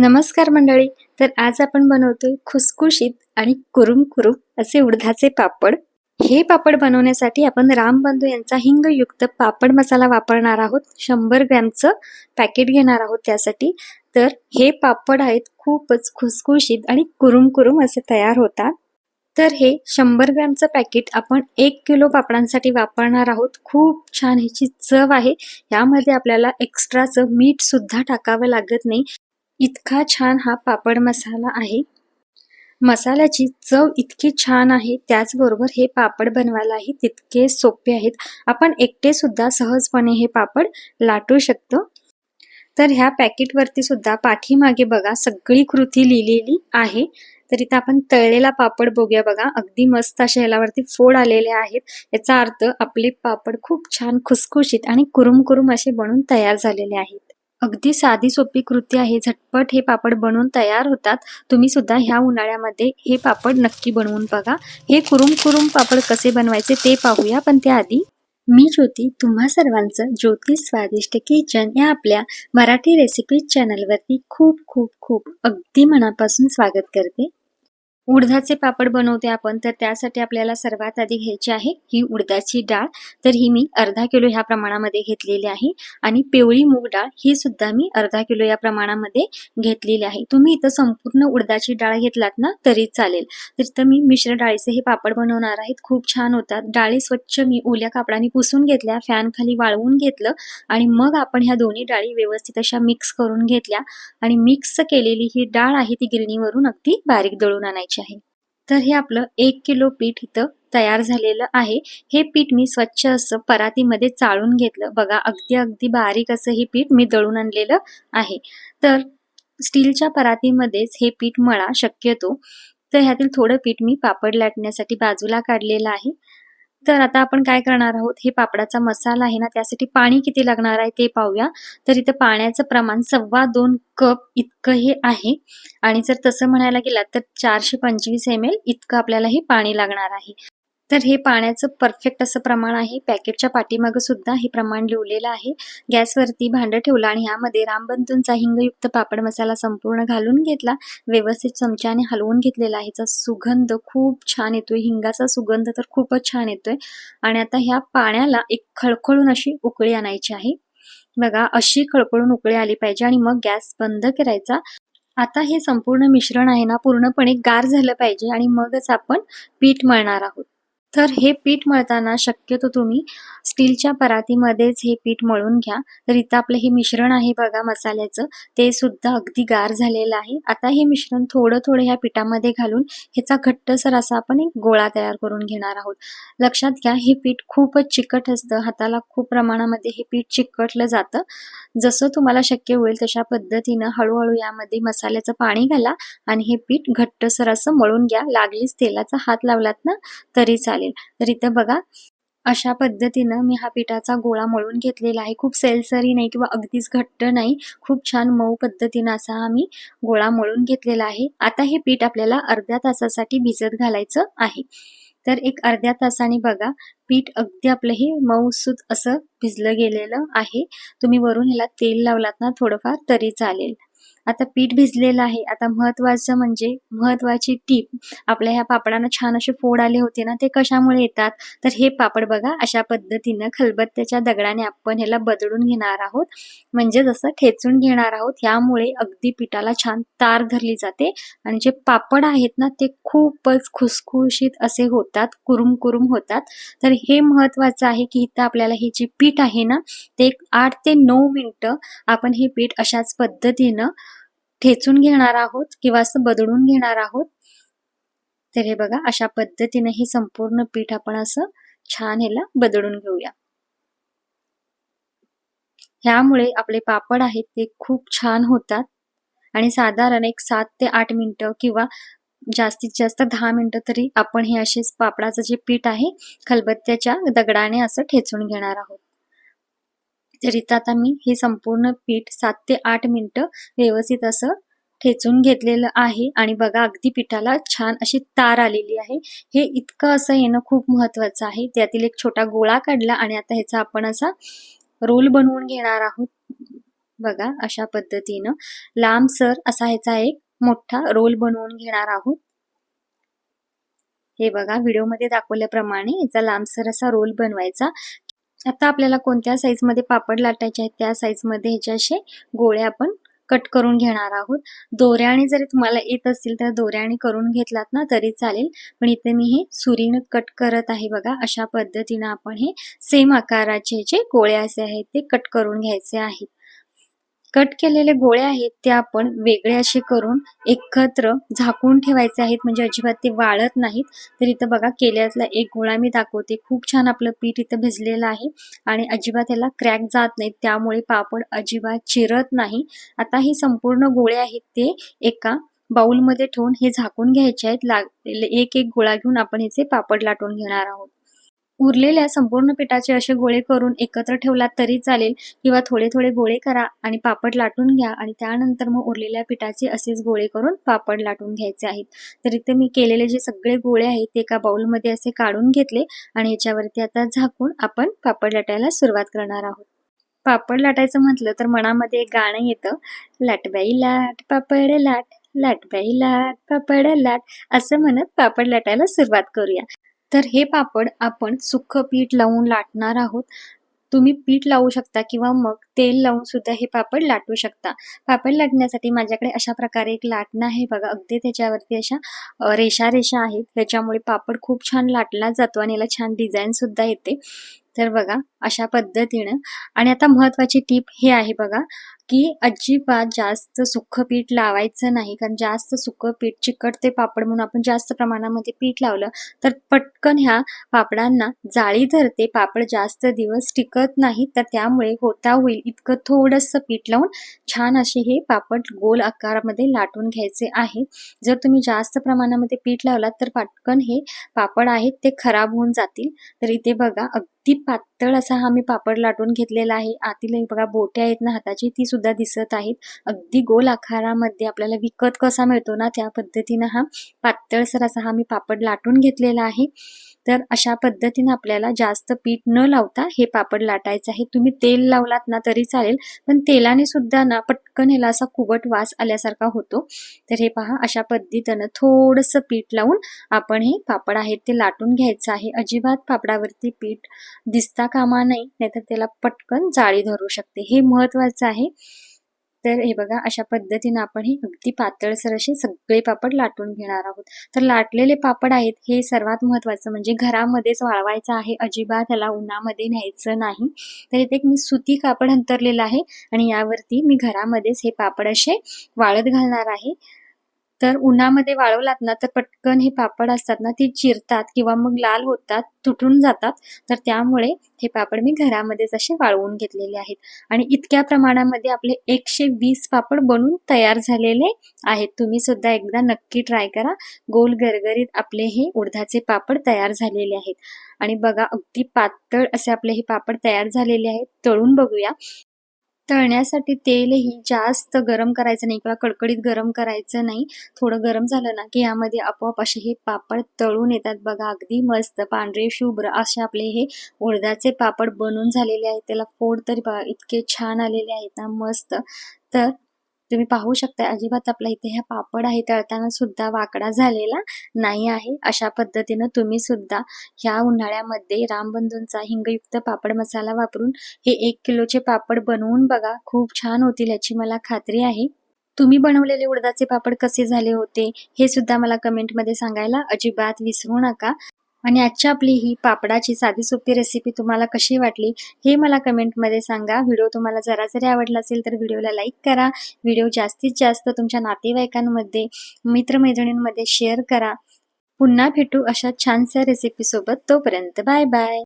नमस्कार मंडळी. तर आज आपण बनवतोय खुसखुशीत आणि कुरुम कुरुम असे उडदाचे पापड. हे पापड बनवण्यासाठी आपण रामबंधू यांचा हिंगयुक्त पापड मसाला वापरणार आहोत. शंभर ग्रॅमचं पॅकेट घेणार आहोत त्यासाठी. तर हे पापड आहेत खूपच खुसखुशीत आणि कुरुम कुरुम असे तयार होतात. तर हे शंभर ग्रॅमचं पॅकेट आपण एक किलो पापडांसाठी वापरणार आहोत. खूप छान ह्याची चव आहे. यामध्ये आपल्याला एक्स्ट्राचं मीठ सुद्धा टाकावं लागत नाही. इतका छान हा पापड मसाला आहे. मसाल्याची चव इतकी छान आहे त्याचबरोबर हे पापड बनवायलाही तितके सोपे आहेत. आपण एकटे सुद्धा सहजपणे हे पापड लाटू शकतो. तर ह्या पॅकेटवरती सुद्धा पाठीमागे बघा सगळी कृती लिहिलेली आहे. तर इथं आपण तळलेला पापड बघूया बघा. अगदी मस्त अशा ह्यालावरती फोड आलेले आहेत. याचा अर्थ आपले पापड खूप छान खुसखुशीत आणि कुरुम कुरुम असे बनून तयार झालेले आहेत. अगदी साधी सोपी कृती आहे. झटपट हे पापड बनवून तयार होतात. तुम्ही सुद्धा ह्या उन्हाळ्यामध्ये हे पापड नक्की बनवून बघा. हे कुरुम कुरुम पापड कसे बनवायचे ते पाहूया. पण त्याआधी मी ज्योती तुम्हा सर्वांचं ज्योती स्वादिष्ट किचन या आपल्या मराठी रेसिपी चॅनलवरती खूप खूप खूप अगदी मनापासून स्वागत करते. उडदाचे पापड बनवते आपण तर त्यासाठी आपल्याला सर्वात आधी घ्यायची आहे ही उडदाची डाळ. तर ही मी अर्धा किलो ह्या प्रमाणामध्ये घेतलेली आहे आणि पिवळी मूग डाळ ही सुद्धा मी अर्धा किलो या प्रमाणामध्ये घेतलेली आहे. तुम्ही इथं संपूर्ण उडदाची डाळ घेतलात ना तरी चालेल. तर इथं मी मिश्र डाळीचे हे पापड बनवणार आहेत. खूप छान होतात. डाळी स्वच्छ मी ओल्या कापडाने पुसून घेतल्या फॅन खाली वाळवून घेतलं आणि मग आपण ह्या दोन्ही डाळी व्यवस्थित अशा मिक्स करून घेतल्या आणि मिक्स केलेली ही डाळ आहे ती गिरणीवरून अगदी बारीक दळून आणायची. आहे. तर हे आपलं एक किलो पीठ इथं तयार झालेलं आहे. हे पीठ मी स्वच्छ असं परातीमध्ये चाळून घेतलं. बघा अगदी अगदी बारीक असं हे पीठ मी दळून आणलेलं आहे. तर स्टीलच्या परातीमध्येच हे पीठ मळा शक्यतो. तर ह्यातील थोडं पीठ मी पापड लाटण्यासाठी बाजूला काढलेलं आहे. तर आता आपण काय करणार आहोत? हे पापडाचा मसाला आहे ना त्यासाठी पाणी किती लागणार आहे ते पाहूया. तर इथं पाण्याचं प्रमाण सव्वा दोन कप इतकं हे आहे. आणि जर तसं म्हणायला गेलात तर चारशे पंचवीस एम एल इतकं आपल्याला हे पाणी लागणार आहे. तर हे पाण्याचं परफेक्ट असं प्रमाण आहे. पॅकेटच्या पाठीमागं सुद्धा हे प्रमाण लिहिलेलं आहे. गॅसवरती भांडं ठेवलं आणि ह्यामध्ये रामबंधूंचा हिंगयुक्त पापड मसाला संपूर्ण घालून घेतला. व्यवस्थित चमच्याने हलवून घेतलेला आहे. याचा सुगंध खूप छान येतोय. हिंगाचा सुगंध तर खूपच छान येतोय. आणि आता ह्या पाण्याला एक खळखळून अशी उकळी आणायची आहे. बघा अशी खळखळून उकळी आली पाहिजे आणि मग गॅस बंद करायचा. आता हे संपूर्ण मिश्रण आहे ना पूर्णपणे गार झालं पाहिजे आणि मगच आपण पीठ मळणार आहोत. तर हे पीठ मळताना शक्यतो तुम्ही स्टीलच्या परातीमध्येच हे पीठ मळून घ्या. तर इथं आपलं हे मिश्रण आहे बघा मसाल्याचं. ते सुद्धा अगदी गार झालेलं आहे. आता हे मिश्रण थोडं थोडं ह्या पिठामध्ये घालून ह्याचा घट्टसर असा आपण एक गोळा तयार करून घेणार आहोत. लक्षात घ्या हे पीठ खूपच चिकट असतं. हाताला खूप प्रमाणामध्ये हे पीठ चिकटलं जातं. जसं तुम्हाला शक्य होईल तशा पद्धतीनं हळूहळू यामध्ये मसाल्याचं पाणी घाला आणि हे पीठ घट्टसर असं मळून घ्या. लागलीच तेलाचा हात लावलात ना तरी चालेल. तर इथं बघा अशा पद्धतीनं मी हा पिठाचा गोळा मळून घेतलेला आहे. खूप सेलसरी नाही किंवा अगदीच घट्ट नाही खूप छान मऊ पद्धतीनं असा हा मी गोळा मळून घेतलेला आहे. आता हे पीठ आपल्याला अर्ध्या तासासाठी भिजत घालायचं आहे. तर एक अर्ध्या तासाने बघा पीठ अगदी आपलं हे मऊसूत असं भिजलं गेलेलं आहे. तुम्ही वरून ह्याला तेल लावलात ना थोडंफार तरी चालेल. आता पीठ भिजलेलं आहे. आता महत्वाचं म्हणजे महत्वाची टीप आपल्या ह्या पापडांना छान असे फोड आले होते ना ते कशामुळे येतात? तर हे पापड बघा अशा पद्धतीनं खलबत्त्याच्या दगडाने आपण ह्याला बदलून घेणार आहोत. म्हणजे जसं ठेचून घेणार आहोत ह्यामुळे अगदी पिठाला छान तार धरली जाते. आणि जे पापड आहेत ना ते खूपच खुसखुशीत असे होतात कुरुम कुरुम होतात. तर हे महत्वाचं आहे की इथं आपल्याला हे जे पीठ आहे ना ते आठ ते नऊ मिनिटं आपण हे पीठ अशाच पद्धतीनं ठेचून घेणार आहोत किंवा असं बदलून घेणार आहोत तर हे बघा अशा पद्धतीने हे संपूर्ण पीठ आपण असं छान ह्याला बदलून घेऊया. ह्यामुळे आपले पापड आहेत ते खूप छान होतात आणि साधारण एक सात ते आठ मिनिटं किंवा जास्तीत जास्त दहा मिनिटं तरी आपण हे असेच पापडाचं जे पीठ आहे खलबत्त्याच्या दगडाने असं ठेचून घेणार आहोत. तर इथं आता मी हे संपूर्ण पीठ सात ते आठ मिनिटं व्यवस्थित असं ठेचून घेतलेलं आहे. आणि बघा अगदी पिठाला छान अशी तार आलेली आहे. हे इतकं असं येणं खूप महत्वाचं आहे. त्यातील एक छोटा गोळा काढला आणि आता ह्याचा आपण असा रोल बनवून घेणार आहोत. बघा अशा पद्धतीनं. लांबसर असा ह्याचा एक मोठा रोल बनवून घेणार आहोत. हे बघा व्हिडिओमध्ये दाखवल्याप्रमाणे याचा लांबसर असा रोल बनवायचा. आता आपल्याला कोणत्या साईजमध्ये पापड लाटायचे आहेत त्या साईजमध्ये ह्याचे असे गोळे आपण कट करून घेणार आहोत. दोऱ्याने जरी तुम्हाला येत असतील तर दोऱ्याने करून घेतलात ना तरी चालेल. पण इथे मी हे सुरीनं कट करत आहे बघा. अशा पद्धतीनं आपण हे सेम आकाराचे जे गोळे असे आहेत ते कट करून घ्यायचे आहेत. कट केलेले गोळे आहेत ते आपण वेगळे असे करून एकत्र झाकून ठेवायचे आहेत. म्हणजे अजिबात ते वाळत नाहीत. तर इथं बघा केल्यातला एक गोळा मी दाखवते. खूप छान आपलं पीठ इथं भिजलेलं आहे आणि अजिबात याला क्रॅक जात नाहीत. त्यामुळे पापड अजिबात चिरत नाही. आता हे संपूर्ण गोळे आहेत ते एका बाउलमध्ये ठेवून हे झाकून घ्यायचे आहेत. लाग एक एक गोळा घेऊन आपण ह्याचे पापड लाटून घेणार आहोत. उरलेल्या संपूर्ण पिठाचे असे गोळे करून एकत्र ठेवलात तरी चालेल. किंवा थोडे थोडे गोळे करा आणि पापड लाटून घ्या आणि त्यानंतर मग उरलेल्या पिठाचे असेच गोळे करून पापड लाटून घ्यायचे आहेत. तर इथे मी केलेले जे सगळे गोळे आहेत ते एका बाउलमध्ये असे काढून घेतले आणि याच्यावरती आता झाकून आपण पापड लाटायला सुरुवात करणार आहोत. पापड लाटायचं म्हटलं तर मनामध्ये एक गाणं येतं. लाटबाई लाट पापड लाट लाटबाई लाट पापड लाट असं म्हणत पापड लाटायला सुरुवात करूया. तर हे पापड आपण सुख पीठ लावून लाटणार आहोत. तुम्ही पीठ लावू शकता किंवा मग तेल लावून सुद्धा हे पापड लाटू शकता. पापड लाटण्यासाठी माझ्याकडे अशा प्रकारे एक लाटणं आहे बघा. अगदी त्याच्यावरती अशा रेषा रेषा आहेत. त्याच्यामुळे पापड खूप छान लाटला जातो आणि याला छान डिझाईन सुद्धा येते. तर बघा अशा पद्धतीनं. आणि आता महत्वाची टीप हे आहे बघा. की अजिबात जास्त सुख पीठ लावायचं नाही. कारण जास्त सुख पीठ चिकटते पापड म्हणून आपण जास्त प्रमाणामध्ये पीठ लावलं तर पटकन ह्या पापडांना जाळी धरते. पापड जास्त दिवस टिकत नाही. तर त्यामुळे होता होईल इतकं थोडंसं पीठ लावून छान असे हे पापड गोल आकारामध्ये लाटून घ्यायचे आहे. जर तुम्ही जास्त प्रमाणामध्ये पीठ लावलात तर पटकन हे पापड आहेत ते खराब होऊन जातील. तर इथे बघा अगदी पात पातळ असा हा मी पापड लाटून घेतलेला आहे. आतील बघा बोटे आहेत ना हाताची ती सुद्धा दिसत आहेत. अगदी गोल आकारामध्ये आपल्याला विकत कसा मिळतो ना त्या पद्धतीनं हा पातळसर असा हा मी पापड लाटून घेतलेला आहे. तर अशा पद्धतीनं आपल्याला जास्त पीठ न लावता हे पापड लाटायचं आहे. तुम्ही तेल लावलात ना तरी चालेल. पण तेलाने सुद्धा ना पटकन ह्याला असा कुबट वास आल्यासारखा होतो. तर हे पहा अशा पद्धतीनं थोडंसं पीठ लावून आपण हे पापड आहेत ते लाटून घ्यायचं आहे. अजिबात पापडावरती पीठ दिसता कामा नाही नाहीतर त्याला पटकन जाळी धरू शकते. हे महत्वाचं आहे. तर हे बघा अशा पद्धतीने आपण हे अगदी पातळसर असे सगळे पापड लाटून घेणार आहोत. तर लाटलेले पापड आहेत हे सर्वात महत्वाचं म्हणजे घरामध्येच वाळवायचं आहे. अजिबात त्याला उन्हामध्ये न्यायचं नाही. तर इथे एक मी सुती कापड अंतरलेलं आहे आणि यावरती मी घरामध्येच हे पापड असे वाळत घालणार आहे. तर उन्हामध्ये वाळवलात ना तर पटकन हे पापड असतात ना ते चिरतात किंवा मग लाल होतात तुटून जातात. तर त्यामुळे हे पापड मी घरामध्येच असे वाळवून घेतलेले आहेत. आणि इतक्या प्रमाणामध्ये आपले एकशे वीस पापड बनून तयार झालेले आहेत. तुम्ही सुद्धा एकदा नक्की ट्राय करा. गोल गरगरीत आपले हे उडदाचे पापड तयार झालेले आहेत. आणि बघा अगदी पातळ असे आपले हे पापड तयार झालेले आहेत. तळून बघूया. तळण्यासाठी तेलही जास्त गरम करायचं नाही किंवा कडकडीत गरम करायचं नाही. थोडं गरम झालं ना की यामध्ये आपोआप असे हे पापड तळून येतात बघा. अगदी मस्त पांढरे शुभ्र असे आपले हे उडदाचे पापड बनून झालेले आहेत. त्याला फोड तरी बघा इतके छान आलेले आहेत ना मस्त. तर तुम्ही पाहू शकता अजिबात आपल्या इथे ह्या पापड आहे तळताना सुद्धा वाकडा झालेला नाही आहे. अशा पद्धतीनं तुम्ही सुद्धा ह्या उन्हाळ्यामध्ये रामबंधूंचा हिंगयुक्त पापड मसाला वापरून हे एक किलोचे पापड बनवून बघा. खूप छान होतील याची मला खात्री आहे. तुम्ही बनवलेले उडदाचे पापड कसे झाले होते हे सुद्धा मला कमेंटमध्ये सांगायला अजिबात विसरू नका. आणि आजची आपली ही पापडाची साधी सोपी रेसिपी तुम्हाला कशी वाटली हे मला कमेंटमध्ये सांगा. व्हिडिओ तुम्हाला जरा जरी आवडला असेल तर व्हिडिओला लाईक करा. व्हिडिओ जास्तीत जास्त तुमच्या नातेवाईकांमध्ये मित्रमैत्रिणींमध्ये शेअर करा. पुन्हा भेटू अशा छानशा रेसिपीसोबत तोपर्यंत बाय बाय